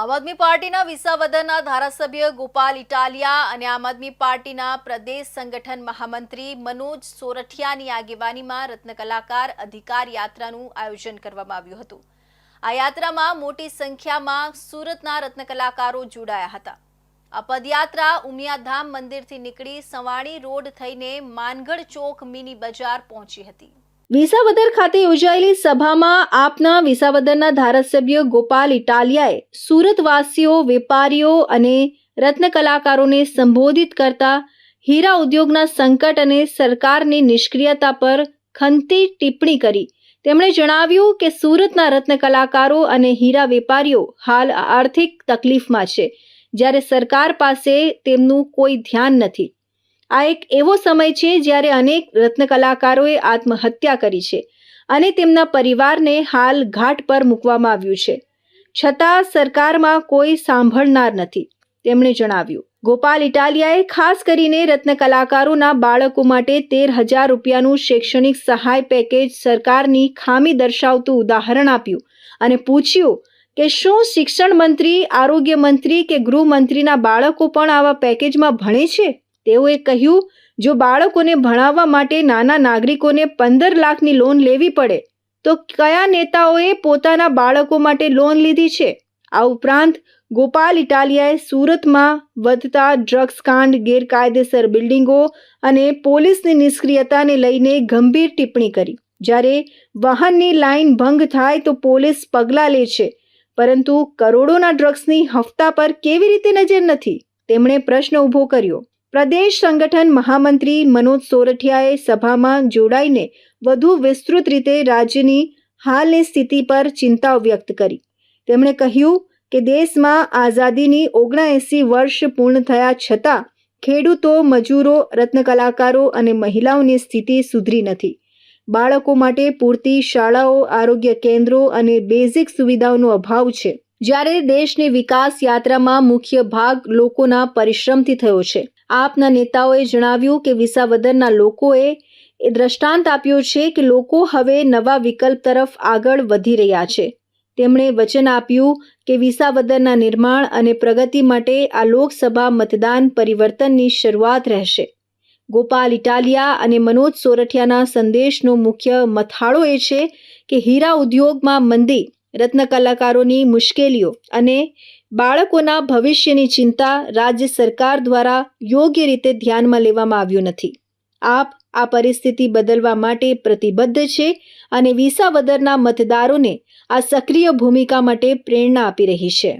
આમ આદમી પાર્ટીના વિસાવદરના ધારાસભ્ય ગોપાલ ઇટાલિયા અને આમ આદમી પાર્ટીના પ્રદેશ સંગઠન મહામંત્રી મનોજ સોરઠિયાની આગેવાનીમાં રત્નકલાકાર અધિકાર યાત્રાનું આયોજન કરવામાં આવ્યું હતું. આ યાત્રામાં મોટી સંખ્યામાં સુરતના રત્નકલાકારો જોડાયા હતા. આ પદયાત્રા ઉમિયાધામ મંદિરથી નીકળી સવાણી રોડ થઈને માનગઢ ચોક મિની બજાર પહોંચી હતી. વિસાવદર ખાતે યોજાયેલી સભામાં આપના વિસાવદરના ધારાસભ્ય ગોપાલ ઇટાલિયાએ સુરતવાસીઓ, વેપારીઓ અને રત્ન કલાકારોને સંબોધિત કરતા હીરા ઉદ્યોગના સંકટ અને સરકારની નિષ્ક્રિયતા પર ખંતી ટિપ્પણી કરી. તેમણે જણાવ્યું કે સુરતના રત્ન કલાકારો અને હીરા વેપારીઓ હાલ આર્થિક તકલીફમાં છે. જ્યારે સરકાર પાસે તેમનું કોઈ ધ્યાન નથી. આ એક એવો સમય છે જ્યારે અનેક રત્ન કલાકારોએ આત્મહત્યા કરી છે અને તેમના પરિવારને હાલ ઘાટ પર મૂકવામાં આવ્યું છે. છતાં સરકારમાં કોઈ સાંભળનાર નથી, તેમણે જણાવ્યું. ગોપાલ ઇટાલિયાએ ખાસ કરીને રત્ન કલાકારોના બાળકો માટે તેર હજાર રૂપિયાનું શૈક્ષણિક સહાય પેકેજ સરકારની ખામી દર્શાવતું ઉદાહરણ આપ્યું અને પૂછ્યું કે શું શિક્ષણ મંત્રી, આરોગ્ય મંત્રી કે ગૃહમંત્રીના બાળકો પણ આવા પેકેજમાં ભણે છે? તેઓએ કહ્યું, જો બાળકોને ભણાવવા માટે નાના નાગરિકોને પંદર લાખની લોન લેવી પડે, તો કયા નેતાઓએ પોતાના બાળકો માટે લોન લીધી છે? આ ઉપરાંત ગોપાલ ઇટાલિયાએ સુરતમાં વધતા ડ્રગ્સ કાંડ, ગેરકાયદેસર બિલ્ડિંગો અને પોલીસની નિષ્ક્રિયતાને લઈને ગંભીર ટિપ્પણી કરી. જ્યારે વાહનની લાઇન ભંગ થાય તો પોલીસ પગલાં લે છે. પરંતુ કરોડોના ડ્રગ્સની હફતા પર કેવી રીતે નજર નથી? તેમણે પ્રશ્ન ઊભો કર્યો. પ્રદેશ સંગઠન મહામંત્રી મનોજ સોરઠિયાએ સભામાં જોડાઈને વધુ વિસ્તૃત રીતે રાજ્યની હાલની સ્થિતિ પર ચિંતા વ્યક્ત કરી. તેમણે કહ્યું કે દેશમાં આઝાદીની ઓગણએંસી વર્ષ પૂર્ણ થયા છતાં ખેડૂતો, મજૂરો, રત્નકલાકારો અને મહિલાઓની સ્થિતિ સુધરી નથી. બાળકો માટે પૂરતી શાળાઓ, આરોગ્ય કેન્દ્રો અને બેઝિક સુવિધાઓનો અભાવ છે. જ્યારે દેશની વિકાસ યાત્રામાં મુખ્ય ભાગ લોકોના પરિશ્રમથી થયો છે. આપના નેતાઓએ જણાવ્યું કે વિસાવદરના લોકોએ એ દ્રષ્ટાંત આપ્યો છે કે લોકો હવે નવા વિકલ્પ તરફ આગળ વધી રહ્યા છે. તેમણે વચન આપ્યું કે વિસાવદરના નિર્માણ અને પ્રગતિ માટે આ લોકસભા મતદાન પરિવર્તનની શરૂઆત રહેશે. ગોપાલ ઇટાલિયા અને મનોજ સોરઠિયાના સંદેશનો મુખ્ય મથાળો એ છે કે હીરા ઉદ્યોગમાં મંદી રત્ન કલાકારોની મુશ્કેલીઓ અને બાળકોના ભવિષ્યની ચિંતા રાજ્ય સરકાર દ્વારા યોગ્ય રીતે ધ્યાનમાં લેવામાં આવ્યું નથી. આપ આ પરિસ્થિતિ બદલવા માટે પ્રતિબદ્ધ છે અને વિસાવદરના મતદારોને આ સક્રિય ભૂમિકા માટે પ્રેરણા આપી રહી છે.